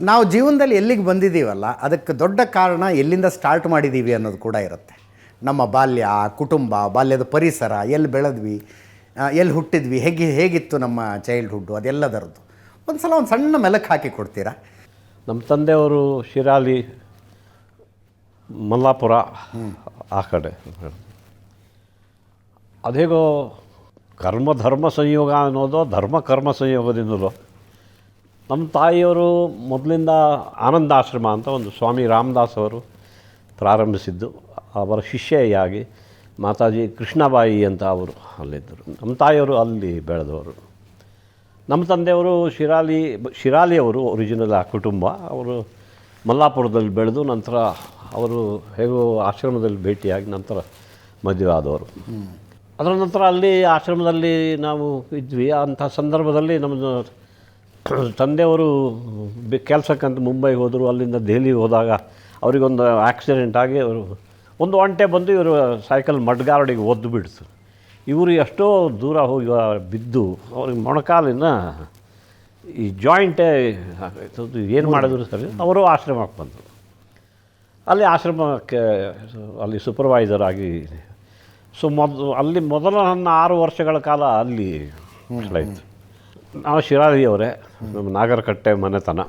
ನಾವು ಜೀವನದಲ್ಲಿ ಎಲ್ಲಿಗೆ ಬಂದಿದ್ದೀವಲ್ಲ ಅದಕ್ಕೆ ದೊಡ್ಡ ಕಾರಣ ಎಲ್ಲಿಂದ ಸ್ಟಾರ್ಟ್ ಮಾಡಿದ್ದೀವಿ ಅನ್ನೋದು ಕೂಡ ಇರುತ್ತೆ. ನಮ್ಮ ಬಾಲ್ಯ ಕುಟುಂಬ ಬಾಲ್ಯದ ಪರಿಸರ ಎಲ್ಲಿ ಬೆಳೆದ್ವಿ ಎಲ್ಲಿ ಹುಟ್ಟಿದ್ವಿ ಹೇಗೆ ಹೇಗಿತ್ತು ನಮ್ಮ ಚೈಲ್ಡ್ಹುಡ್ಡು ಅದೆಲ್ಲದರದ್ದು. ಒಂದು ಸಲ ಒಂದು ಸಣ್ಣ ಮೆಲಕ್ಕೆ ಹಾಕಿ ಕೊಡ್ತೀರಾ? ನಮ್ಮ ತಂದೆಯವರು ಶಿರಾಲಿ ಮಲ್ಲಾಪುರ ಆ ಕಡೆ. ಅದೇಗೋ ಕರ್ಮ ಧರ್ಮ ಸಂಯೋಗ ಅನ್ನೋದು ಧರ್ಮ ಕರ್ಮ ಸಂಯೋಗದಿಂದಲೋ ನಮ್ಮ ತಾಯಿಯವರು ಮೊದಲಿಂದ ಆನಂದ ಆಶ್ರಮ ಅಂತ ಒಂದು ಸ್ವಾಮಿ ರಾಮದಾಸ್ ಅವರು ಪ್ರಾರಂಭಿಸಿದ್ದು, ಅವರ ಶಿಷ್ಯೆಯಾಗಿ ಮಾತಾಜಿ ಕೃಷ್ಣಬಾಯಿ ಅಂತ ಅವರು ಅಲ್ಲಿದ್ದರು. ನಮ್ಮ ತಾಯಿಯವರು ಅಲ್ಲಿ ಬೆಳೆದವರು. ನಮ್ಮ ತಂದೆಯವರು ಶಿರಾಲಿ, ಶಿರಾಲಿಯವರು ಒರಿಜಿನಲ್ ಆ ಕುಟುಂಬ. ಅವರು ಮಲ್ಲಾಪುರದಲ್ಲಿ ಬೆಳೆದು ನಂತರ ಅವರು ಹೇಗೋ ಆಶ್ರಮದಲ್ಲಿ ಭೇಟಿಯಾಗಿ ನಂತರ ಮದುವೆ ಆದವರು. ಅದರ ನಂತರ ಅಲ್ಲಿ ಆಶ್ರಮದಲ್ಲಿ ನಾವು ಇದ್ವಿ. ಅಂಥ ಸಂದರ್ಭದಲ್ಲಿ ನಮ್ಮದು ತಂದೆಯವರು ಬೆ ಕೆಲಸಕ್ಕಂತ ಮುಂಬೈಗೆ ಹೋದರು ಅಲ್ಲಿಂದ ದೆಹಲಿಗೆ ಹೋದಾಗ ಅವರಿಗೊಂದು ಆಕ್ಸಿಡೆಂಟ್ ಆಗಿ ಅವರು ಒಂದು ಒಂಟೆ ಬಂದು ಇವರು ಸೈಕಲ್ ಮಡ್ಗಾರಡಿಗೆ ಒದ್ದು ಬಿಡ್ತು. ಇವರು ಎಷ್ಟೋ ದೂರ ಹೋಗಿ ಬಿದ್ದು ಅವ್ರಿಗೆ ಮೊಣಕಾಲಿನ ಈ ಜಾಯಿಂಟೇ ಏನು ಮಾಡಿದ್ರು ಸರಿ? ಅವರು ಆಶ್ರಮಕ್ಕೆ ಬಂದರು. ಅಲ್ಲಿ ಆಶ್ರಮಕ್ಕೆ ಅಲ್ಲಿ ಸೂಪರ್ವೈಸರ್ ಆಗಿ ಸೊ ಮೊದಲು ಅಲ್ಲಿ ಮೊದಲ ನನ್ನ ಆರು ವರ್ಷಗಳ ಕಾಲ ಅಲ್ಲಿ ನಾವು ಶಿರಾದಿಯವರೇ ನಮ್ಮ ನಾಗರಕಟ್ಟೆ ಮನೆತನ.